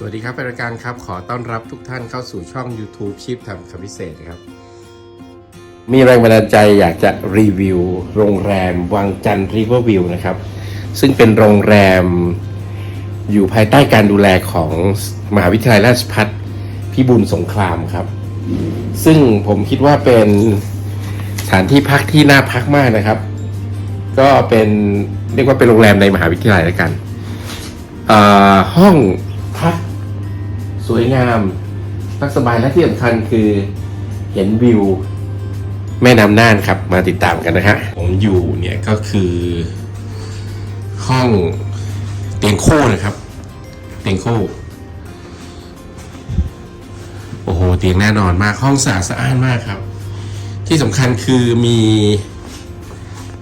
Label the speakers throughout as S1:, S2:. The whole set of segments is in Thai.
S1: สวัสดีครับเป็นรายการครับ ขอต้อนรับทุกท่านเข้าสู่ช่อง YouTube ชีพทำคำพิเศษนะครับ มีแรงบันดาลใจอยากจะรีวิว โรงแรมวังจันทร์ริเวอร์วิวนะครับ ซึ่งเป็นโรงแรมอยู่ภายใต้การดูแลของมหาวิทยาลัยราชภัฏพิบูลสงครามครับ ซึ่งผมคิดว่าเป็นสถานที่พักที่น่าพักมากนะครับ ก็เป็นเรียกว่าเป็นโรงแรมในมหาวิทยาลัยแล้วกันอ่อห้องพัก สวยงามพักสบายและที่สำคัญคือเห็นวิว แม่น้ำน่านครับ มาติดตามกันนะฮะผมอยู่เนี่ยก็คือ ห้องเตียงคู่นะครับ เตียงคู่ โอ้โห เตียงแน่นอนมากห้องสะอาดสะอ้านมากครับ ที่สำคัญคือมี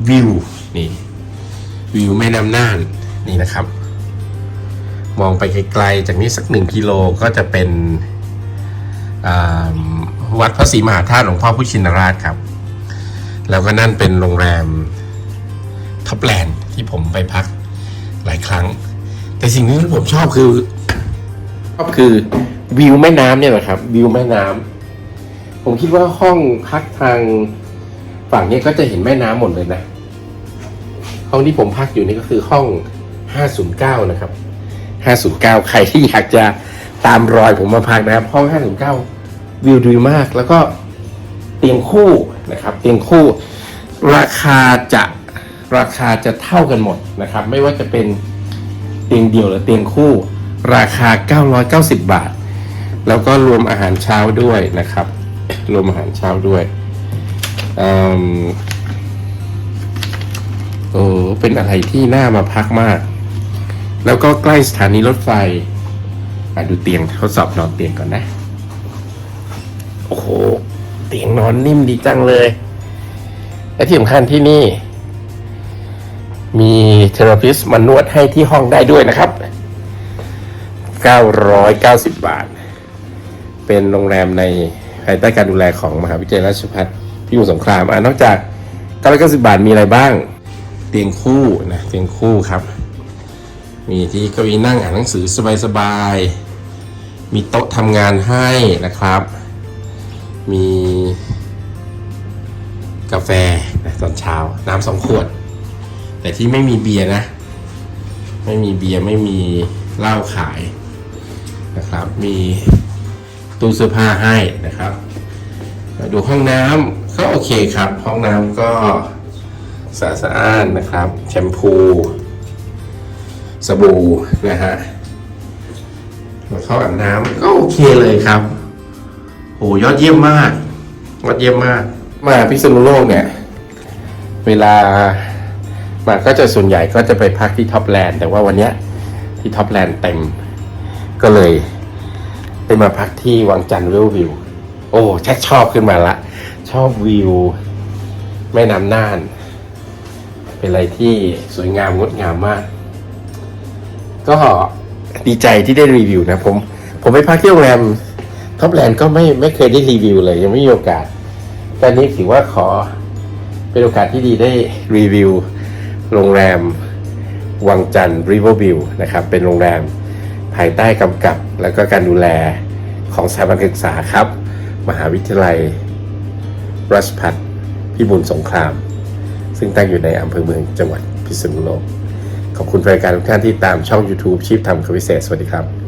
S1: วิวนี่วิวแม่น้ำน่านนี่นะครับ มองไปไกลๆจากนี้สักหนึ่งกิโลก็จะเป็นวัดพระศรีมหาธาตุหลวงพ่อพุทธชินราชครับ แล้วก็นั่นเป็นโรงแรมท็อปแลนด์ที่ผมไปพักหลายครั้ง แต่สิ่งที่ผมชอบคือชอบคือวิวแม่น้ำเนี่ยแหละครับ วิวแม่น้ำผมคิดว่าห้องพักทางฝั่งนี้ก็จะเห็นแม่น้ำหมดเลยนะ ห้องที่ผมพักอยู่นี่ก็คือห้อง 509 นะครับ 509 ใครที่อยากจะตามรอยผมมาพักนะครับ ห้อง 509 วิวดีมาก แล้วก็เตียงคู่นะครับ เตียงคู่ ราคาจะราคาจะเท่ากันหมดนะครับ ไม่ว่าจะเป็นเตียงเดี่ยวหรือเตียงคู่ ราคา 990 บาท แล้วก็รวมอาหารเช้าด้วยนะครับ รวมอาหารเช้าด้วยอโอ้เป็นอะไรที่น่ามาพักมาก แล้วก็ใกล้สถานีรถไฟดูเตียงทดสอบนอนเตียงก่อนนะ โอ้โห เตียงนอนนิ่มดีจังเลย และที่สำคัญที่นี่ มีเทอราพิสมานวดให้ที่ห้องได้ด้วยนะครับ 990 บาท เป็นโรงแรมในภายใต้การดูแลของมหาวิทยาลัยราชภัฏพิบูลสงครามอะนอกจาก 990 บาทมีอะไรบ้าง เตียงคู่นะ เตียงคู่ครับ มีที่เก้าอี้นั่งอ่านหนังสือสบายๆ มีโต๊ะทำงานให้นะครับ มีกาแฟนะตอนเช้า น้ำสองขวด แต่ที่ไม่มีเบียร์นะ ไม่มีเบียร์ไม่มีเหล้าขายนะครับ มีตู้เสื้อผ้าให้นะครับ ดูห้องน้ำก็โอเคครับ ห้องน้ำก็สะอาดนนะครับ แชมพู สบู่นะฮะเข้าอาบน้ำก็โอเคเลยครับโหยอดเยี่ยมมากยอดเยี่ยมมาก มาพิษณุโลกเนี่ย เวลามาก็จะส่วนใหญ่ก็จะไปพักที่ท็อปแลนด์แต่ว่าวันเนี้ยที่ท็อปแลนด์เต็ม ก็เลยได้มาพักที่วังจันทร์วิววิว โอ้ชักชอบขึ้นมาละ ชอบวิวแม่น้ำน่าน เป็นอะไรที่สวยงามงดงามมาก ก็ดีใจที่ได้รีวิวนะผม ผมไปพักที่โรงแรมท็อปแลนด์ก็ไม่ไม่เคยได้รีวิวเลย ยังไม่มีโอกาส ตอนนี้ถือว่าขอเป็นโอกาสที่ดีได้รีวิว โรงแรม วังจันทร์ริเวอร์วิวนะครับ เป็นโรงแรมภายใต้กำกับ แล้วก็การดูแลของสถาบันศึกษาครับ มหาวิทยาลัยราชภัฏพิบูลสงคราม ซึ่งตั้งอยู่ในอำเภอเมืองจังหวัดพิษณุโลก ขอบคุณรายการทุกท่านที่ตามช่อง YouTube ชีพทำคำวิเศษ สวัสดีครับ